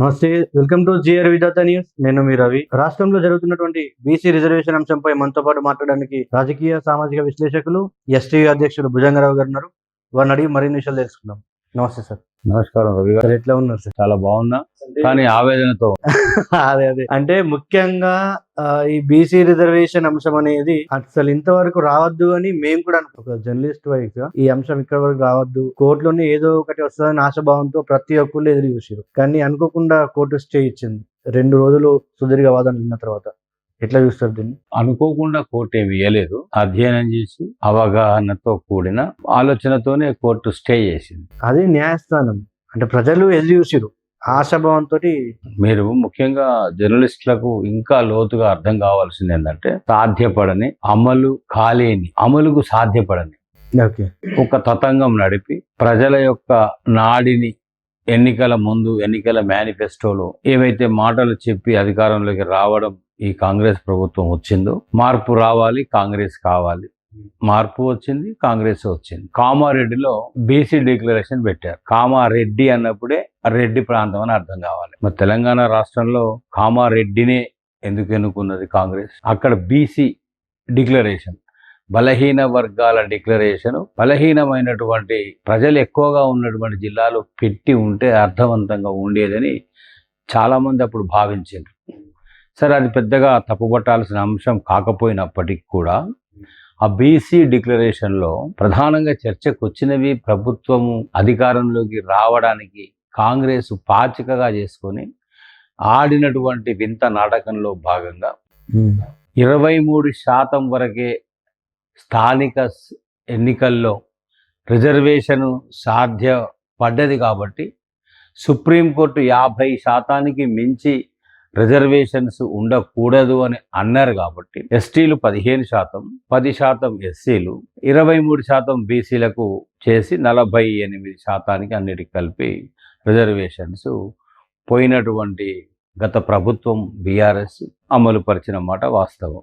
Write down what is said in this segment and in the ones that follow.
నమస్తే welcome to G R Vidhata news. నేను మీ రవి. రాష్ట్రంలో జరుగుతున్నటువంటి బీసీ రిజర్వేషన్ అంశంపై మనతో పాటు మాట్లాడడానికి రాజకీయ సామాజిక విశ్లేషకులు ఎస్టీ అధ్యక్షుడు భుజంగరావు గారు ఉన్నారు. వారిని అడిగి మరిన్ని విషయాలు తెలుసుకుందాం. నమస్తే సార్. నమస్కారం రవి గారు. ఎట్లా ఉన్నారు సార్? చాలా బాగున్నా కానీ ఆవేదనతో. అదే అదే. అంటే ముఖ్యంగా ఈ బీసీ రిజర్వేషన్ అంశం అనేది అసలు ఇంతవరకు రావద్దు అని మేము కూడా అనుకో- ఒక జర్నలిస్ట్ వైజ్ ఈ అంశం ఇక్కడ వరకు రావద్దు. కోర్టులోనే ఏదో ఒకటి వస్తుందని ఆశాభావంతో ప్రతి ఒక్కళ్ళు ఎదురు చూసారు కానీ అనుకోకుండా కోర్టు స్టే ఇచ్చింది. రెండు రోజులు సుదీర్ఘ వాదనలు విన్న తర్వాత. ఎట్లా చూస్తారు దీన్ని? అనుకోకుండా కోర్టు ఏమి ఇవ్వలేదు అధ్యయనం చేసి అవగాహనతో కూడిన ఆలోచనతోనే కోర్టు స్టే చేసింది. అదే న్యాయస్థానం. అంటే ప్రజలు ఎదురు చూసారు ఆశాభావంతో మీరు ముఖ్యంగా జర్నలిస్టులకు ఇంకా లోతుగా అర్థం కావాల్సింది ఏంటంటే సాధ్యపడని అమలు కాలేని అమలుకు సాధ్యపడని ఓకే. ఒక తతంగం నడిపి ప్రజల యొక్క నాడిని ఎన్నికల ముందు ఎన్నికల మేనిఫెస్టోలో ఏవైతే మాటలు చెప్పి అధికారంలోకి రావడం ఈ కాంగ్రెస్ ప్రభుత్వం వచ్చిందో మార్పు రావాలి కాంగ్రెస్ కావాలి. మార్పు వచ్చింది కాంగ్రెస్ వచ్చింది. కామారెడ్డిలో బీసీ డిక్లరేషన్ పెట్టారు. కామారెడ్డి అన్నప్పుడే రెడ్డి ప్రాంతం అని అర్థం కావాలి. మరి తెలంగాణ రాష్ట్రంలో కామారెడ్డినే ఎందుకు ఎన్నుకున్నది కాంగ్రెస్? అక్కడ బీసీ డిక్లరేషన్. బలహీన వర్గాల డిక్లరేషన్ బలహీనమైనటువంటి ప్రజలు ఎక్కువగా ఉన్నటువంటి జిల్లాలో పెట్టి ఉంటే అర్థవంతంగా ఉండేదని చాలామంది అప్పుడు భావించారు సరే అది పెద్దగా తప్పుపట్టాల్సిన అంశం కాకపోయినప్పటికీ కూడా ఆ బీసీ డిక్లరేషన్లో ప్రధానంగా చర్చకు వచ్చినవి ప్రభుత్వము అధికారంలోకి రావడానికి కాంగ్రెస్ పాచికగా చేసుకొని ఆడినటువంటి వింత నాటకంలో భాగంగా ఇరవై మూడు శాతం వరకే స్థానిక ఎన్నికల్లో రిజర్వేషను సాధ్యపడ్డది కాబట్టి సుప్రీంకోర్టు యాభై శాతానికి మించి రిజర్వేషన్స్ ఉండకూడదు అని అన్నారు కాబట్టి ఎస్టీలు పదిహేను శాతం పది శాతం ఎస్సీలు ఇరవై మూడు శాతం బీసీలకు చేసి నలభై ఎనిమిది శాతానికి అన్నిటికి కలిపి రిజర్వేషన్స్ పోయినటువంటి గత ప్రభుత్వం బీఆర్ఎస్ అమలు పరిచిన మాట వాస్తవం.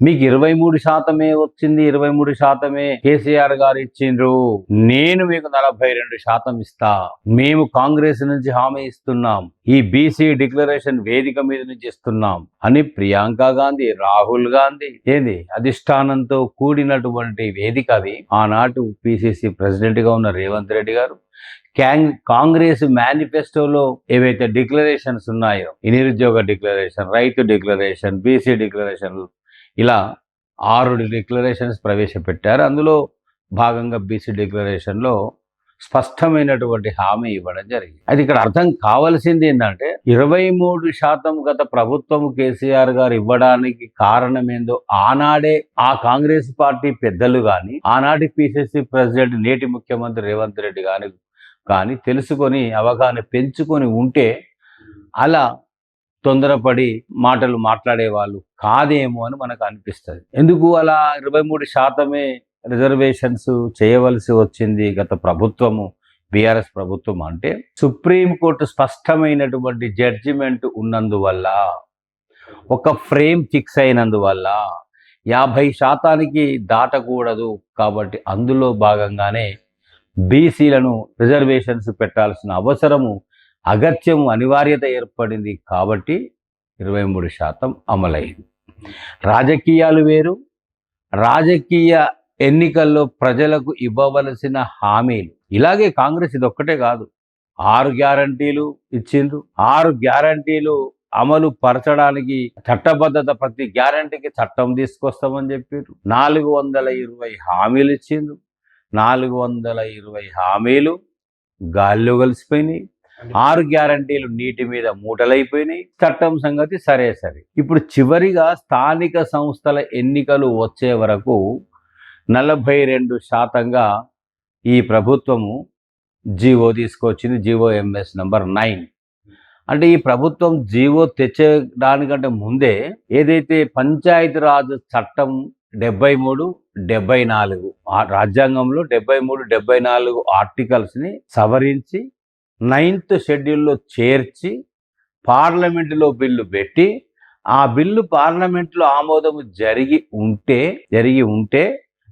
మీకు ఇరవై మూడు శాతమే వచ్చింది ఇరవై మూడు శాతమే కేసీఆర్ గారు ఇచ్చిండ్రు. నేను మీకు నలభై రెండు శాతం ఇస్తా. మేము కాంగ్రెస్ నుంచి హామీ ఇస్తున్నాం. ఈ బీసీ డిక్లరేషన్ వేదిక మీద నుంచి ఇస్తున్నాం. అని ప్రియాంక గాంధీ రాహుల్ గాంధీ ఏంది? అధిష్టానంతో కూడినటువంటి వేదిక అది. ఆనాటు పిసిసి ప్రెసిడెంట్గా ఉన్న రేవంత్ రెడ్డి గారు కాంగ్రెస్ మేనిఫెస్టోలో ఏవైతే డిక్లరేషన్స్ ఉన్నాయో నిరుద్యోగ డిక్లరేషన్ రైతు డిక్లరేషన్ బీసీ డిక్లరేషన్ ఇలా ఆరు డిక్లరేషన్స్ ప్రవేశపెట్టారు. అందులో భాగంగా బీసీ డిక్లరేషన్లో స్పష్టమైనటువంటి హామీ ఇవ్వడం జరిగింది. అది ఇక్కడ అర్థం కావాల్సింది ఏంటంటే ఇరవై మూడు శాతం గత ప్రభుత్వం కేసీఆర్ గారు ఇవ్వడానికి కారణమేందో ఆనాడే ఆ కాంగ్రెస్ పార్టీ పెద్దలు కానీ ఆనాటి పిసిసి ప్రెసిడెంట్ నేటి ముఖ్యమంత్రి రేవంత్ రెడ్డి కానీ కానీ తెలుసుకొని అవగాహన పెంచుకొని ఉంటే అలా తొందరపడి మాటలు మాట్లాడే వాళ్ళు కాదేమో అని మనకు అనిపిస్తుంది. ఎందుకు అలా ఇరవై మూడు శాతమే రిజర్వేషన్స్ చేయవలసి వచ్చింది గత ప్రభుత్వము బీఆర్ఎస్ ప్రభుత్వం అంటే? సుప్రీంకోర్టు స్పష్టమైనటువంటి జడ్జిమెంట్ ఉన్నందువల్ల ఒక ఫ్రేమ్ ఫిక్స్ అయినందువల్ల యాభై శాతానికి దాటకూడదు కాబట్టి అందులో భాగంగానే బీసీలను రిజర్వేషన్స్ పెట్టాల్సిన అవసరము అగత్యం అనివార్యత ఏర్పడింది కాబట్టి ఇరవై మూడు శాతం అమలైంది. రాజకీయాలు వేరు. రాజకీయ ఎన్నికల్లో ప్రజలకు ఇవ్వవలసిన హామీలు. ఇలాగే కాంగ్రెస్ ఇది ఒక్కటే కాదు. ఆరు గ్యారంటీలు ఇచ్చిండ్రు. ఆరు గ్యారంటీలు అమలు పరచడానికి చట్టబద్ధత ప్రతి గ్యారంటీకి చట్టం తీసుకొస్తామని చెప్పారు నాలుగు వందల ఇరవై హామీలు ఇచ్చిండ్రు. నాలుగు వందల ఇరవై హామీలు గాల్లో కలిసిపోయినాయి. ఆరు గ్యారంటీలు నీటి మీద మూటలైపోయినాయి చట్టం సంగతి సరే సరే. ఇప్పుడు చివరిగా స్థానిక సంస్థల ఎన్నికలు వచ్చే వరకు నలభై రెండు శాతంగా ఈ ప్రభుత్వము జీవో తీసుకొచ్చింది జీవో ఎంఎస్ నంబర్ నైన్. అంటే ఈ ప్రభుత్వం జీవో తెచ్చేదానికంటే ముందే ఏదైతే పంచాయతీరాజ్ చట్టం డెబ్బై మూడు డెబ్బై నాలుగు రాజ్యాంగంలో డెబ్బై మూడు డెబ్బై నాలుగు ఆర్టికల్స్ని సవరించి నైన్త్ షెడ్యూల్లో చేర్చి పార్లమెంటులో బిల్లు పెట్టి ఆ బిల్లు పార్లమెంట్లో ఆమోదము జరిగి ఉంటే జరిగి ఉంటే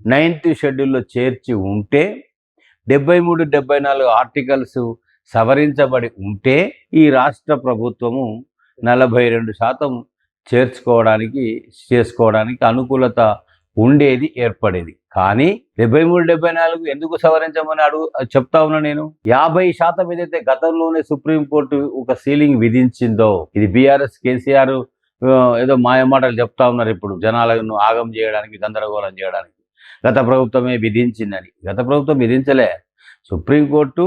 నైన్త్ షెడ్యూల్లో చేర్చి ఉంటే డెబ్బై మూడు డెబ్బై నాలుగు ఆర్టికల్స్ సవరించబడి ఉంటే ఈ రాష్ట్ర ప్రభుత్వము నలభై రెండు శాతం చేర్చుకోవడానికి చేసుకోవడానికి అనుకూలత ఉండేది ఏర్పడేది. కానీ డెబ్బై మూడు డెబ్బై నాలుగు ఎందుకు సవరించమని అడుగు చెప్తా ఉన్నా నేను? యాభై శాతం ఏదైతే గతంలోనే సుప్రీంకోర్టు ఒక సీలింగ్ విధించిందో ఇది బీఆర్ఎస్ కేసీఆర్ ఏదో మాయమాటలు చెప్తా ఉన్నారు ఇప్పుడు జనాలను ఆగం చేయడానికి గందరగోళం చేయడానికి. గత ప్రభుత్వమే విధించిందని. గత ప్రభుత్వం విధించలే. సుప్రీంకోర్టు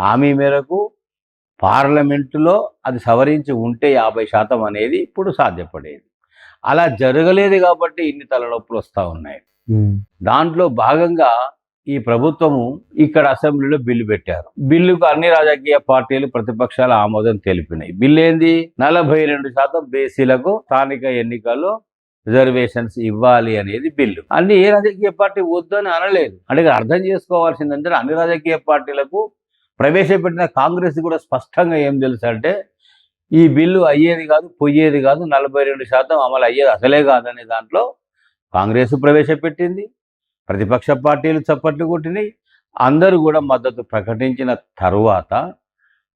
హామీ మేరకు పార్లమెంటులో అది సవరించి ఉంటే యాభై శాతం అనేది ఇప్పుడు సాధ్యపడేది. అలా జరగలేదు కాబట్టి ఇన్ని తలనొప్పులు వస్తూ ఉన్నాయి. దాంట్లో భాగంగా ఈ ప్రభుత్వము ఇక్కడ అసెంబ్లీలో బిల్లు పెట్టారు. బిల్లుకు అన్ని రాజకీయ పార్టీలు ప్రతిపక్షాల ఆమోదం తెలిపినాయి. బిల్లు ఏంది? నలభై రెండు శాతం బేసీలకు స్థానిక ఎన్నికల్లో రిజర్వేషన్స్ ఇవ్వాలి అనేది బిల్లు. అన్ని ఏ రాజకీయ పార్టీ వద్దని అనలేదు. అంటే అర్థం చేసుకోవాల్సిందంటే అన్ని రాజకీయ పార్టీలకు ప్రవేశపెట్టిన కాంగ్రెస్ కూడా స్పష్టంగా ఏం తెలుసు అంటే ఈ బిల్లు అయ్యేది కాదు పొయ్యేది కాదు నలభై రెండు శాతం అమలు అయ్యేది అసలే కాదనే దాంట్లో కాంగ్రెస్ ప్రవేశపెట్టింది ప్రతిపక్ష పార్టీలు చప్పట్లు కొట్టినాయి అందరూ కూడా మద్దతు ప్రకటించిన తరువాత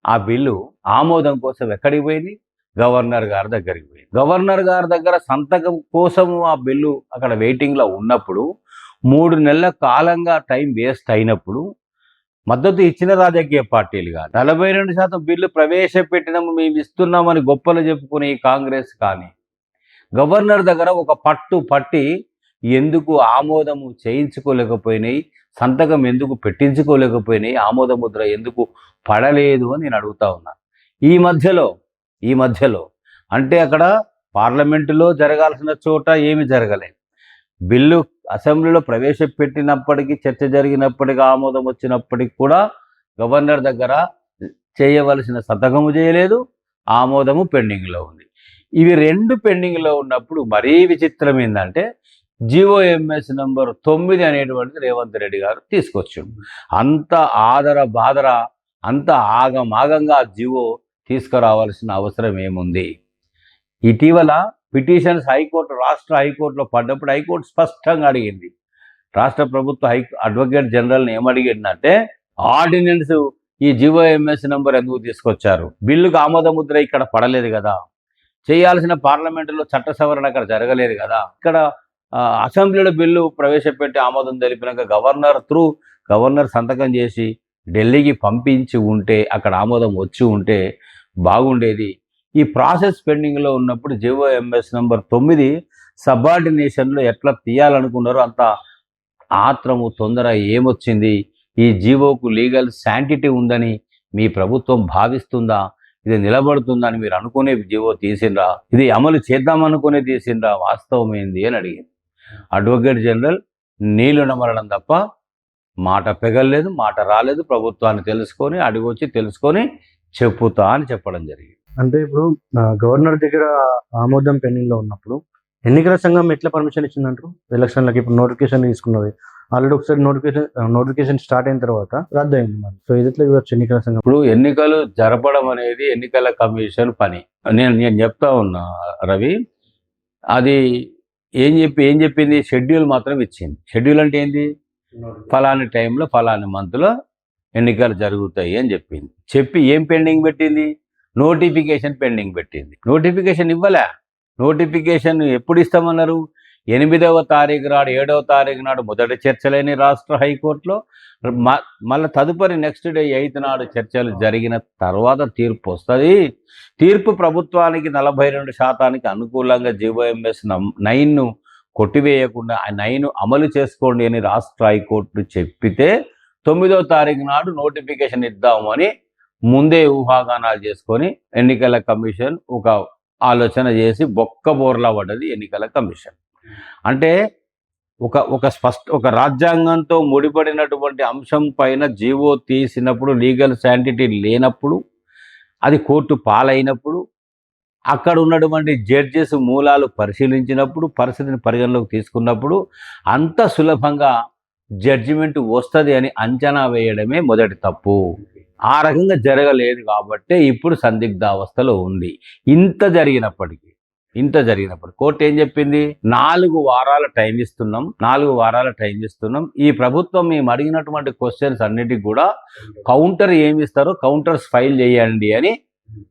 ఆ బిల్లు ఆమోదం కోసం ఎక్కడికి పోయింది? గవర్నర్ గారి దగ్గరికి పోయింది. గవర్నర్ గారి దగ్గర సంతకం కోసము ఆ బిల్లు అక్కడ వెయిటింగ్లో ఉన్నప్పుడు మూడు నెలల కాలంగా టైం వేస్ట్ అయినప్పుడు మద్దతు ఇచ్చిన రాజకీయ పార్టీలు కాదు నలభై రెండు శాతం బిల్లు ప్రవేశపెట్టినాము మేము ఇస్తున్నామని గొప్పలు చెప్పుకునే కాంగ్రెస్ కానీ గవర్నర్ దగ్గర ఒక పట్టు పట్టి ఎందుకు ఆమోదము చేయించుకోలేకపోయినాయి సంతకం ఎందుకు పెట్టించుకోలేకపోయినాయి ఆమోద ముద్ర ఎందుకు పడలేదు అని నేను అడుగుతా ఉన్నాను ఈ మధ్యలో ఈ మధ్యలో అంటే అక్కడ పార్లమెంటులో జరగాల్సిన చోట ఏమి జరగలేదు. బిల్లు అసెంబ్లీలో ప్రవేశపెట్టినప్పటికీ చర్చ జరిగినప్పటికీ ఆమోదం వచ్చినప్పటికి కూడా గవర్నర్ దగ్గర చేయవలసిన సంతకము చేయలేదు ఆమోదము పెండింగ్లో ఉంది. ఇవి రెండు పెండింగ్లో ఉన్నప్పుడు మరీ విచిత్రం ఏంటంటే జిఓఎంఎస్ నంబర్ తొమ్మిది అనేటువంటిది రేవంత్ రెడ్డి గారు తీసుకొచ్చాడు. అంత ఆదర బాదర అంత ఆగమాగంగా జివో తీసుకురావాల్సిన అవసరం ఏముంది? ఇటీవల పిటిషన్స్ హైకోర్టు రాష్ట్ర హైకోర్టులో పడ్డప్పుడు హైకోర్టు స్పష్టంగా అడిగింది. రాష్ట్ర ప్రభుత్వ హై అడ్వకేట్ జనరల్ని ఏమడిగిందంటే ఆర్డినెన్స్ ఈ G O M S number ఎందుకు తీసుకొచ్చారు? బిల్లుకు ఆమోద ముద్ర ఇక్కడ పడలేదు కదా. చేయాల్సిన పార్లమెంటులో చట్ట సవరణ అక్కడ జరగలేదు కదా. ఇక్కడ ఆ, అసెంబ్లీలో బిల్లు ప్రవేశపెట్టి ఆమోదం తెలిపినాక గవర్నర్ త్రూ గవర్నర్ సంతకం చేసి ఢిల్లీకి పంపించి ఉంటే అక్కడ ఆమోదం వచ్చి ఉంటే బాగుండేది. ఈ ప్రాసెస్ పెండింగ్లో ఉన్నప్పుడు జిఓఎంఎస్ నెంబర్ తొమ్మిది సబార్డినేషన్లో ఎట్లా తీయాలనుకున్నారో అంత ఆత్రము తొందర ఏమొచ్చింది? ఈ జీవోకు లీగల్ శాంటిటీ ఉందని మీ ప్రభుత్వం భావిస్తుందా? ఇది నిలబడుతుందా అని మీరు అనుకునే జీవో తీసిండ్రా? ఇది అమలు చేద్దామనుకునే తీసిండ్రా? వాస్తవం ఏంది అని అడిగింది. అడ్వకేట్ జనరల్ నీళ్ళు నమలడం తప్ప మాట పెగలేదు మాట రాలేదు ప్రభుత్వాన్ని తెలుసుకొని అడిగొచ్చి తెలుసుకొని చెప్పుతా అని చెప్పడం జరిగింది. అంటే ఇప్పుడు గవర్నర్ దగ్గర ఆమోదం పెండింగ్లో ఉన్నప్పుడు ఎన్నికల సంఘం ఎట్లా పర్మిషన్ ఇచ్చిందంటారు? ఎలక్షన్లకి ఇప్పుడు నోటిఫికేషన్ తీసుకున్నది. ఆల్రెడీ ఒకసారి నోటిఫికేషన్ నోటిఫికేషన్ స్టార్ట్ అయిన తర్వాత రద్దు అయింది మరి. సో ఇది ఎట్లా ఎన్నికల సంఘం? ఇప్పుడు ఎన్నికలు జరపడం అనేది ఎన్నికల కమిషన్ పని. నేను నేను చెప్తా ఉన్నా రవి అది ఏం చెప్పి ఏం చెప్పింది? షెడ్యూల్ మాత్రం ఇచ్చింది. షెడ్యూల్ అంటే ఏంది? ఫలాని టైంలో ఫలాని మంత్లో ఎన్నికలు జరుగుతాయి అని చెప్పింది. చెప్పి ఏం పెండింగ్ పెట్టింది? నోటిఫికేషన్ పెండింగ్ పెట్టింది. నోటిఫికేషన్ ఇవ్వలే. నోటిఫికేషన్ ఎప్పుడు ఇస్తామన్నారు ఎనిమిదవ తారీఖు నాడు ఏడవ తారీఖు నాడు మొదటి చర్చలేని రాష్ట్ర హైకోర్టులో. మ- మళ్ళీ తదుపరి నెక్స్ట్ డే ఎయిత్ నాడు చర్చలు జరిగిన తర్వాత తీర్పు వస్తుంది. తీర్పు ప్రభుత్వానికి నలభై రెండు శాతానికి అనుకూలంగా జీవోఎంఎస్ నైన్ను కొట్టివేయకుండా ఆ నైన్ అమలు చేసుకోండి అని రాష్ట్ర హైకోర్టు చెప్పితే తొమ్మిదో తారీఖు నాడు నోటిఫికేషన్ ఇద్దామని ముందే ఊహాగానాలు చేసుకొని ఎన్నికల కమిషన్ ఒక ఆలోచన చేసి బొక్క బోర్లా పడ్డది ఎన్నికల కమిషన్. అంటే ఒక ఒక స్పష్ట ఒక రాజ్యాంగంతో ముడిపడినటువంటి అంశం పైన జీవో తీసినప్పుడు లీగల్ శాంటిటీ లేనప్పుడు అది కోర్టు పాలైనప్పుడు అక్కడ ఉన్నటువంటి జడ్జెస్ మూలాలు పరిశీలించినప్పుడు పరిస్థితిని పరిగణలోకి తీసుకున్నప్పుడు అంత సులభంగా జడ్జిమెంట్ వస్తుంది అని అంచనా వేయడమే మొదటి తప్పు. ఆ రకంగా జరగలేదు కాబట్టి ఇప్పుడు సందిగ్ధావస్థలో ఉంది. ఇంత జరిగినప్పటికీ ఇంత జరిగినప్పుడు కోర్టు ఏం చెప్పింది? నాలుగు వారాల టైం ఇస్తున్నాం నాలుగు వారాల టైం ఇస్తున్నాం. ఈ ప్రభుత్వం మేము అడిగినటువంటి క్వశ్చన్స్ అన్నిటికి కూడా కౌంటర్ ఏమి ఇస్తారో కౌంటర్స్ ఫైల్ చేయండి అని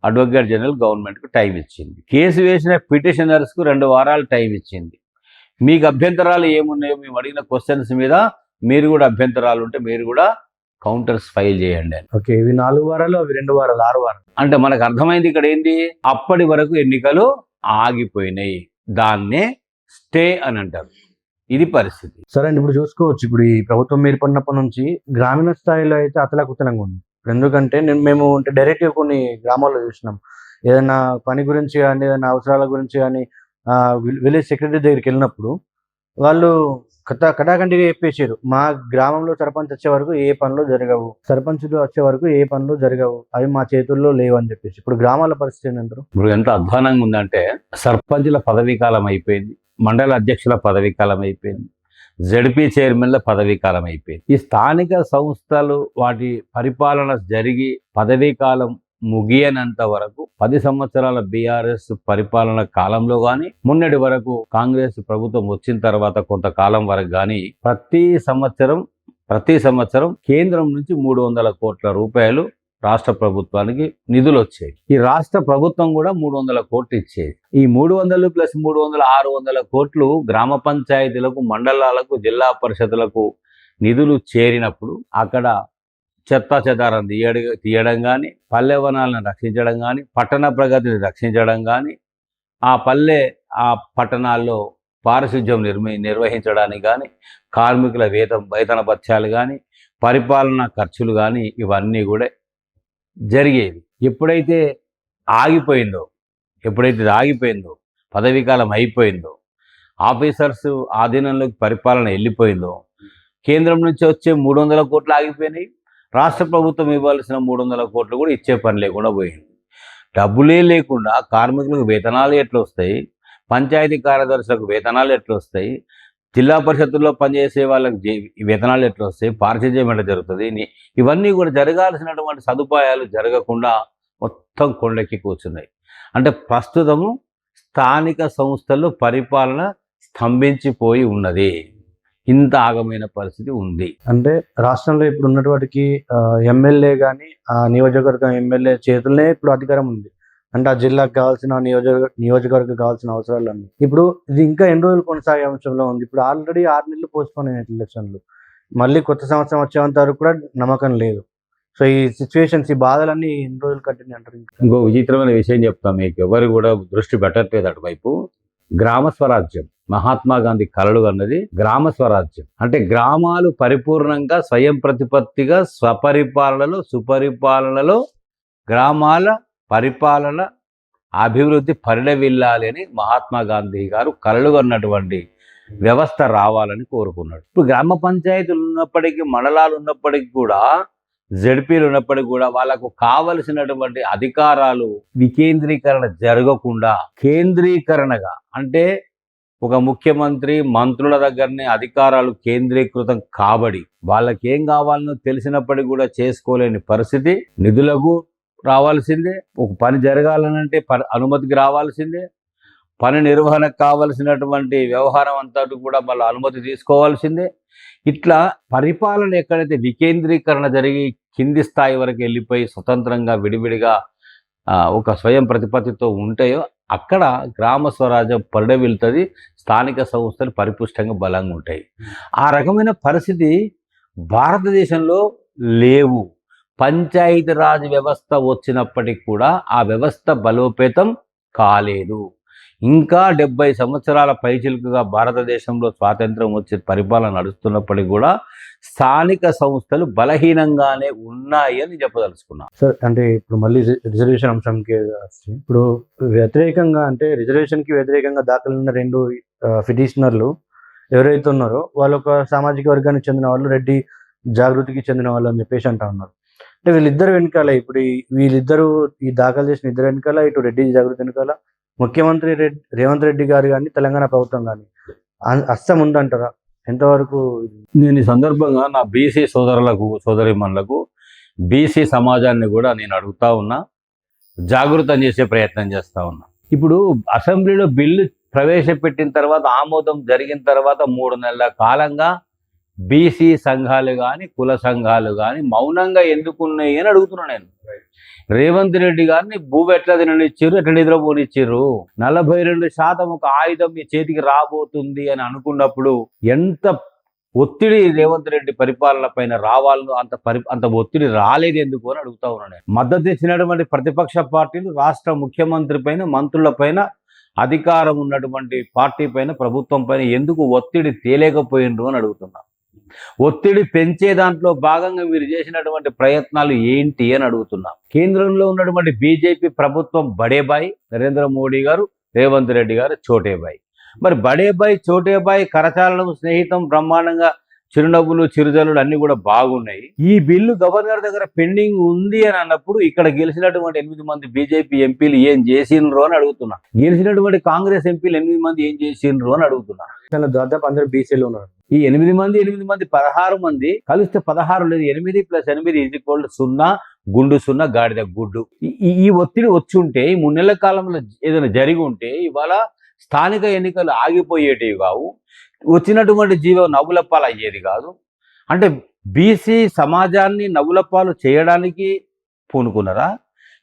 అడ్వకేట్ జనరల్ గవర్నమెంట్కు టైం ఇచ్చింది. కేసు వేసిన పిటిషనర్స్కు రెండు వారాలు టైం ఇచ్చింది. మీకు అభ్యంతరాలు ఏమున్నాయో మేము అడిగిన క్వశ్చన్స్ మీద మీరు కూడా అభ్యంతరాలు ఉంటే మీరు కూడా కౌంటర్స్ ఫైల్ చేయండి అని. ఓకే ఇవి నాలుగు వారాలు అవి రెండు వారాలు ఆరు వారాలు. అంటే మనకు అర్థమైంది ఇక్కడ ఏంది అప్పటి వరకు ఎన్నికలు ఆగిపోయినాయి. దాన్నే స్టే అని అంటారు. ఇది పరిస్థితి. సరే అండి ఇప్పుడు చూసుకోవచ్చు. ఇప్పుడు ఈ ప్రభుత్వం ఏర్పడినప్పటి నుంచి గ్రామీణ స్థాయిలో అయితే అతలాకుతలంగా ఉంది. ఎందుకంటే నేను మేము అంటే డైరెక్ట్గా కొన్ని గ్రామాల్లో చూసినాం. ఏదైనా పని గురించి కానీ ఏదైనా అవసరాల గురించి కానీ విలేజ్ సెక్రటరీ దగ్గరికి వెళ్ళినప్పుడు వాళ్ళు కథ కటాకంటిగా చెప్పేసారు మా గ్రామంలో సర్పంచ్ వచ్చే వరకు ఏ పనులు జరగవు. సర్పంచులు వచ్చే వరకు ఏ పనులు జరగవు. అవి మా చేతుల్లో లేవు అని చెప్పేసి. ఇప్పుడు గ్రామాల పరిస్థితి ఏంటంటారు ఇప్పుడు ఎంత అధ్వానంగా ఉందంటే సర్పంచుల పదవీ కాలం అయిపోయింది. మండల అధ్యక్షుల పదవీ కాలం అయిపోయింది. జడ్పీ చైర్మన్ల పదవీ కాలం అయిపోయింది. ఈ స్థానిక సంస్థలు వాటి పరిపాలన జరిగి పదవీ కాలం ముగియనంత వరకు పది సంవత్సరాల బీఆర్ఎస్ పరిపాలన కాలంలో గాని మొన్నటి వరకు కాంగ్రెస్ ప్రభుత్వం వచ్చిన తర్వాత కొంతకాలం వరకు గాని ప్రతి సంవత్సరం ప్రతి సంవత్సరం కేంద్రం నుంచి మూడు వందల కోట్ల రూపాయలు రాష్ట్ర ప్రభుత్వానికి నిధులు వచ్చాయి ఈ రాష్ట్ర ప్రభుత్వం కూడా మూడు వందల కోట్లు ఇచ్చేది. ఈ మూడు వందలు ప్లస్ మూడు వందల ఆరు వందల కోట్లు గ్రామ పంచాయతీలకు మండలాలకు జిల్లా పరిషత్లకు నిధులు చేరినప్పుడు అక్కడ చెత్త చెదారం తీయడం తీయడం కానీ పల్లెవనాలను రక్షించడం కానీ పట్టణ ప్రగతిని రక్షించడం కానీ ఆ పల్లె ఆ పట్టణాల్లో పారిశుధ్యం నిర్మి నిర్వహించడానికి కానీ కార్మికుల వేతన వేతన భత్యాలు కానీ పరిపాలన ఖర్చులు కానీ ఇవన్నీ కూడా జరిగేవి. ఎప్పుడైతే ఆగిపోయిందో ఎప్పుడైతే ఆగిపోయిందో పదవీ కాలం అయిపోయిందో ఆఫీసర్స్ ఆధీనంలోకి పరిపాలన వెళ్ళిపోయిందో కేంద్రం నుంచి వచ్చే మూడు వందల కోట్లు ఆగిపోయినాయి. రాష్ట్ర ప్రభుత్వం ఇవ్వాల్సిన మూడు వందల కోట్లు కూడా ఇచ్చే పని లేకుండా పోయింది. డబ్బులే లేకుండా కార్మికులకు వేతనాలు ఎట్లా వస్తాయి పంచాయతీ కార్యదర్శులకు వేతనాలు ఎట్లా వస్తాయి జిల్లా పరిషత్తుల్లో పనిచేసే వాళ్ళకి వేతనాలు ఎట్లా వస్తాయి పారిశుధ్యం ఎట్లా జరుగుతుంది? ఇవన్నీ కూడా జరగాల్సినటువంటి సదుపాయాలు జరగకుండా మొత్తం కొండెక్కి కూర్చున్నాయి. అంటే ప్రస్తుతము స్థానిక సంస్థల్లో పరిపాలన స్తంభించిపోయి ఉన్నది. ఇంత ఆగమైన పరిస్థితి ఉంది. అంటే రాష్ట్రంలో ఇప్పుడు ఉన్నటువంటి ఎమ్మెల్యే కానీ ఆ నియోజకవర్గం ఎమ్మెల్యే చేతుల్లోనే ఇప్పుడు అధికారం ఉంది. అంటే ఆ జిల్లాకు కావాల్సిన నియోజక నియోజకవర్గం కావాల్సిన అవసరాలు అన్ని ఇప్పుడు ఇది ఇంకా ఎన్ని రోజులు కొనసాగే అంశంలో ఉంది? ఇప్పుడు ఆల్రెడీ ఆరు నెలలు పోస్ట్ పోన్ అయిన ఎలక్షన్లు. మళ్ళీ కొత్త సంవత్సరం వచ్చేంత వరకు కూడా నమ్మకం లేదు. సో ఈ సిచ్యువేషన్స్ ఈ బాధలన్నీ ఎన్ని రోజులు కంటిన్యూ అంటారు ఇంకా? ఇంకో విచిత్రమైన విషయం చెప్తాం. మీకు ఎవరు కూడా దృష్టి పెట్టట్లేదు అటువైపు. గ్రామ స్వరాజ్యం మహాత్మా గాంధీ కలలు అన్నది గ్రామ స్వరాజ్యం అంటే గ్రామాలు పరిపూర్ణంగా స్వయం ప్రతిపత్తిగా స్వపరిపాలనలో సుపరిపాలనలో గ్రామాల పరిపాలన అభివృద్ధి పరిడవిల్లాలి అని మహాత్మా గాంధీ గారు కలలు అన్నటువంటి వ్యవస్థ రావాలని కోరుకున్నాడు. ఇప్పుడు గ్రామ పంచాయతీలు ఉన్నప్పటికీ మండలాలు ఉన్నప్పటికీ కూడా జడ్పీలు ఉన్నప్పటికీ కూడా వాళ్ళకు కావలసినటువంటి అధికారాలు వికేంద్రీకరణ జరగకుండా కేంద్రీకరణగా అంటే ఒక ముఖ్యమంత్రి మంత్రుల దగ్గరనే అధికారాలు కేంద్రీకృతం కాబడి వాళ్ళకి ఏం కావాలనో తెలిసినప్పటికీ కూడా చేసుకోలేని పరిస్థితి. నిధులకు రావాల్సిందే ఒక పని జరగాలనంటే అనుమతికి రావాల్సిందే. పని నిర్వహణకు కావలసినటువంటి వ్యవహారం అంతా కూడా మళ్ళీ అనుమతి తీసుకోవాల్సిందే. ఇట్లా పరిపాలన ఎక్కడైతే వికేంద్రీకరణ జరిగి కింది స్థాయి వరకు వెళ్ళిపోయి స్వతంత్రంగా విడివిడిగా ఒక స్వయం ప్రతిపత్తితో ఉంటాయో అక్కడ గ్రామ స్వరాజ్యం పరిడవిల్తుంది స్థానిక సంస్థలు పరిపుష్టంగా బలంగా ఉంటాయి. ఆ రకమైన పరిస్థితి భారతదేశంలో లేవు. పంచాయతీరాజ్ వ్యవస్థ వచ్చినప్పటికి కూడా ఆ వ్యవస్థ బలోపేతం కాలేదు. ఇంకా డెబ్బై సంవత్సరాల పైచిలుకగా భారతదేశంలో స్వాతంత్రం వచ్చే పరిపాలన నడుస్తున్నప్పటికీ కూడా స్థానిక సంస్థలు బలహీనంగానే ఉన్నాయి అని చెప్పదలుచుకున్నా. సార్ అంటే ఇప్పుడు మళ్ళీ రిజర్వేషన్ అంశంకి ఇప్పుడు వ్యతిరేకంగా అంటే రిజర్వేషన్కి వ్యతిరేకంగా దాఖలైన రెండు పిటిషనర్లు ఎవరైతే ఉన్నారో వాళ్ళు ఒక సామాజిక వర్గానికి చెందిన వాళ్ళు రెడ్డి జాగృతికి చెందిన వాళ్ళు అని చెప్పేసి అంటా ఉన్నారు. అంటే వీళ్ళిద్దరు వెనకాల ఇప్పుడు ఈ- వీళ్ళిద్దరు ఈ దాఖలు చేసిన ఇద్దరు వెనకాల ఇటు రెడ్డి జాగృతి వెనకాల ముఖ్యమంత్రి రెడ్డి రేవంత్ రెడ్డి గారు కానీ తెలంగాణ ప్రభుత్వం కానీ అస్సం ఉందంటారా ఎంతవరకు నేను ఈ సందర్భంగా నా బీసీ సోదరులకు సోదరిమణులకు బీసీ సమాజాన్ని కూడా నేను అడుగుతా ఉన్నా జాగృతం చేసే ప్రయత్నం చేస్తా ఉన్నా. ఇప్పుడు అసెంబ్లీలో బిల్లు ప్రవేశపెట్టిన తర్వాత ఆమోదం జరిగిన తర్వాత మూడు నెలల కాలంగా బీసీ సంఘాలు కానీ కుల సంఘాలు కానీ మౌనంగా ఎందుకున్నాయి అని అడుగుతున్నాను నేను. రేవంత్ రెడ్డి గారిని భూమి ఎట్లా తిననిచ్చారు ఎట్లా నిద్రపోనిచ్చారు నలభై రెండు శాతం ఒక ఆయుధం మీ చేతికి రాబోతుంది అని అనుకున్నప్పుడు ఎంత ఒత్తిడి రేవంత్ రెడ్డి పరిపాలన పైన రావాలను అంత పరి అంత ఒత్తిడి రాలేదు ఎందుకు అని అడుగుతా ఉన్నాను నేను. మద్దతు ఇచ్చినటువంటి ప్రతిపక్ష పార్టీలు రాష్ట్ర ముఖ్యమంత్రి పైన మంత్రుల పైన అధికారం ఉన్నటువంటి పార్టీ పైన ప్రభుత్వం పైన ఎందుకు ఒత్తిడి తేలేకపోయినరు అని అడుగుతున్నా. ఒత్తిడి పెంచే దాంట్లో భాగంగా మీరు చేసినటువంటి ప్రయత్నాలు ఏంటి అని అడుగుతున్నాం. కేంద్రంలో ఉన్నటువంటి బీజేపీ ప్రభుత్వం బడేబాయ్ నరేంద్ర మోడీ గారు రేవంత్ రెడ్డి గారు చోటేబాయ్ మరి బడేబాయ్ చోటేబాయ్ కరచాలనం స్నేహితం బ్రహ్మాండంగా చిరునవ్వులు చిరుజల్లులు అన్ని కూడా బాగున్నాయి. ఈ బిల్లు గవర్నర్ దగ్గర పెండింగ్ ఉంది అని అన్నప్పుడు ఇక్కడ గెలిచినటువంటి ఎనిమిది మంది బీజేపీ ఎంపీలు ఏం చేసిండ్రు అని అడుగుతున్నా. గెలిచినటువంటి కాంగ్రెస్ ఎంపీలు ఎనిమిది మంది ఏం చేసిండ్రు అని అడుగుతున్నా. దాదాపు అందరు బీసీలు ఉన్నారు. ఈ ఎనిమిది మంది ఎనిమిది మంది పదహారు మంది కలిస్తే పదహారు లేదు. ఎనిమిది ప్లస్ ఎనిమిది ఈజ్ ఈక్వల్ టు సున్నా గుండు సున్నా గాడిద గుడ్డు. ఈ- ఒత్తిడి వచ్చి ఉంటే ఈ మూడు నెలల కాలంలో ఏదైనా జరిగి ఉంటే ఇవాళ స్థానిక ఎన్నికలు ఆగిపోయేటివి కావు. వచ్చినటువంటి జీవం నవ్వులప్పాలు అయ్యేది కాదు. అంటే బీసీ సమాజాన్ని నవ్వులప్పాలు చేయడానికి పూనుకున్నారా?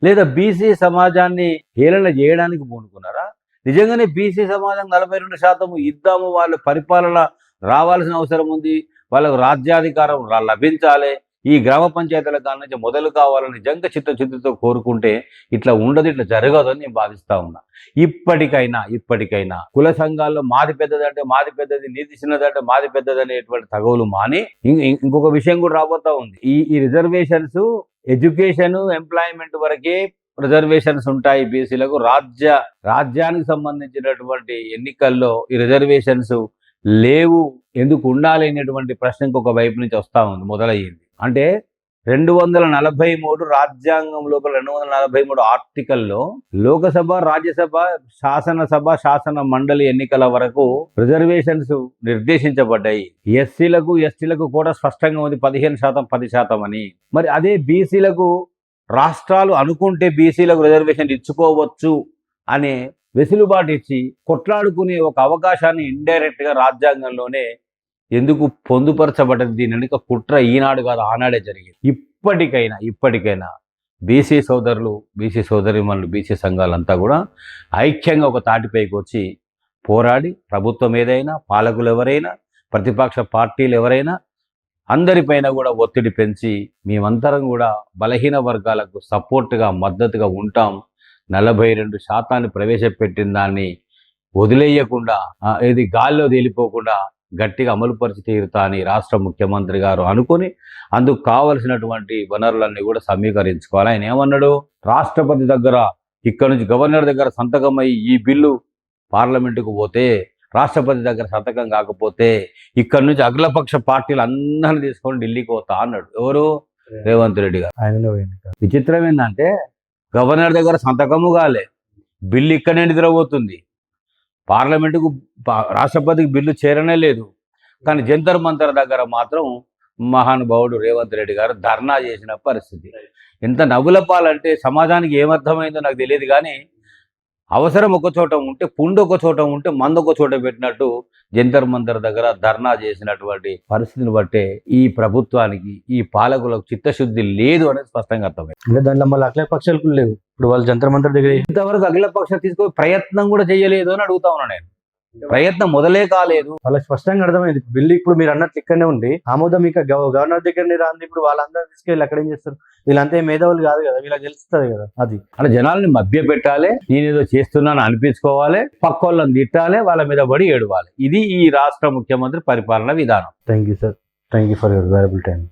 లేదా బీసీ సమాజాన్ని హేళన చేయడానికి పూనుకున్నారా? నిజంగానే బీసీ సమాజం నలభై రెండు శాతం ఇద్దాము వాళ్ళ పరిపాలన రావాల్సిన అవసరం ఉంది. వాళ్ళకు రాజ్యాధికారం లభించాలి. ఈ గ్రామ పంచాయతీల కాడ నుంచి మొదలు కావాలని నిజంగా చిత్తశుద్ధితో కోరుకుంటే ఇట్లా ఉండదు ఇట్లా జరగదు అని నేను భావిస్తా ఉన్నా. ఇప్పటికైనా ఇప్పటికైనా కుల సంఘాల్లో మాది పెద్దదంటే మాది పెద్దది నీతి చిన్నదంటే మాది పెద్దది అనేటువంటి తగవులు మాని ఇం- ఇంకొక విషయం కూడా రాబోతా ఉంది. ఈ ఈ రిజర్వేషన్స్ ఎడ్యుకేషన్ ఎంప్లాయ్మెంట్ వరకే రిజర్వేషన్స్ ఉంటాయి బీసీలకు. రాజ్య రాజ్యానికి సంబంధించినటువంటి ఎన్నికల్లో ఈ రిజర్వేషన్స్ లేవు ఎందుకు ఉండాలి అనేటువంటి ప్రశ్న ఇంకొక వైపు నుంచి వస్తా ఉంది మొదలయ్యింది. అంటే రెండు వందల నలభై మూడు రాజ్యాంగం లోపల రెండు వందల నలభై మూడు ఆర్టికల్లో లోకసభ రాజ్యసభ శాసనసభ శాసన మండలి ఎన్నికల వరకు రిజర్వేషన్స్ నిర్దేశించబడ్డాయి. ఎస్సీలకు ఎస్టీలకు కూడా స్పష్టంగా ఉంది పదిహేను శాతం పది శాతం అని. మరి అదే బీసీలకు రాష్ట్రాలు అనుకుంటే బీసీలకు రిజర్వేషన్ ఇచ్చుకోవచ్చు అనే వెసులుబాటు ఇచ్చి కొట్లాడుకునే ఒక అవకాశాన్ని ఇండైరెక్ట్గా రాజ్యాంగంలోనే ఎందుకు పొందుపరచబడ్డది దీని వెనుక కుట్ర ఈనాడు కాదు ఆనాడే జరిగింది. ఇప్పటికైనా ఇప్పటికైనా బీసీ సోదరులు బీసీ సోదరిమణులు బీసీ సంఘాలంతా కూడా ఐక్యంగా ఒక తాటిపైకి వచ్చి పోరాడి ప్రభుత్వం ఏదైనా పాలకులు ఎవరైనా ప్రతిపక్ష పార్టీలు ఎవరైనా అందరిపైన కూడా ఒత్తిడి పెంచి మేమందరం కూడా బలహీన వర్గాలకు సపోర్ట్గా మద్దతుగా ఉంటాం. నలభై రెండు శాతాన్ని ప్రవేశపెట్టిన దాన్ని వదిలేయకుండా ఇది గాల్లో తేలిపోకుండా గట్టిగా అమలుపరిచి తీరుతా అని రాష్ట్ర ముఖ్యమంత్రి గారు అనుకొని అందుకు కావలసినటువంటి వనరులన్నీ కూడా సమీకరించుకోవాలి. ఆయన ఏమన్నాడు? రాష్ట్రపతి దగ్గర ఇక్కడ నుంచి గవర్నర్ దగ్గర సంతకం అయ్యి ఈ బిల్లు పార్లమెంటుకు పోతే రాష్ట్రపతి దగ్గర సంతకం కాకపోతే ఇక్కడ నుంచి అఖిలపక్ష పార్టీలు అందరిని తీసుకొని ఢిల్లీకి పోతా అన్నాడు. ఎవరు? రేవంత్ రెడ్డి గారు. ఆయనలో. విచిత్రం ఏంటంటే గవర్నర్ దగ్గర సంతకము కాలే. బిల్లు ఇక్కడనే నిద్రపోతుంది. పార్లమెంటుకు రాష్ట్రపతికి బిల్లు చేరనే లేదు. కానీ జంతర్ మంతర్ దగ్గర మాత్రం మహానుభావుడు రేవంత్ రెడ్డి గారు ధర్నా చేసిన పరిస్థితి. ఇంత నవ్వుల పాలంటే సమాజానికి ఏమర్థమైందో నాకు తెలియదు కానీ అవసరం ఒక చోట ఉంటే పుండు ఒక చోట ఉంటే మందు ఒక చోట పెట్టినట్టు జంతర్ మంతర్ దగ్గర ధర్నా చేసినటువంటి పరిస్థితిని బట్టే ఈ ప్రభుత్వానికి ఈ పాలకులకు చిత్తశుద్ధి లేదు అనేది స్పష్టంగా అర్థమైంది. అంటే దాంట్లో మళ్ళీ అఖిల పక్షాలు కూడా లేవు. ఇప్పుడు వాళ్ళు జంతర్ మంతర్ దగ్గర ఇంతవరకు అఖిల పక్షం తీసుకొని ప్రయత్నం కూడా చేయలేదు అని అడుగుతా ఉన్నా నేను. ప్రయత్నం మొదలే కాలేదు. వాళ్ళకి స్పష్టంగా అర్థమైంది. బిల్లు ఇప్పుడు మీరు అన్నట్లు ఇక్కడనే ఉంది. ఆమోదం ఇక గవ- గవర్నర్ దగ్గరనే రాంది. ఇప్పుడు వాళ్ళందరూ తీసుకెళ్ళి అక్కడ ఏం చేస్తారు? వీళ్ళంతా మేధావులు కాదు కదా. వీళ్ళకి తెలుస్తుంది కదా. అది. అంటే జనాల్ని మభ్య పెట్టాలి. నేనేదో చేస్తున్నాను అనిపించుకోవాలి. పక్క వాళ్ళని తిట్టాలి. వాళ్ళ మీద పడి ఏడవాలి. ఇది ఈ రాష్ట్ర ముఖ్యమంత్రి పరిపాలన విధానం. Thank you sir thank you for your valuable time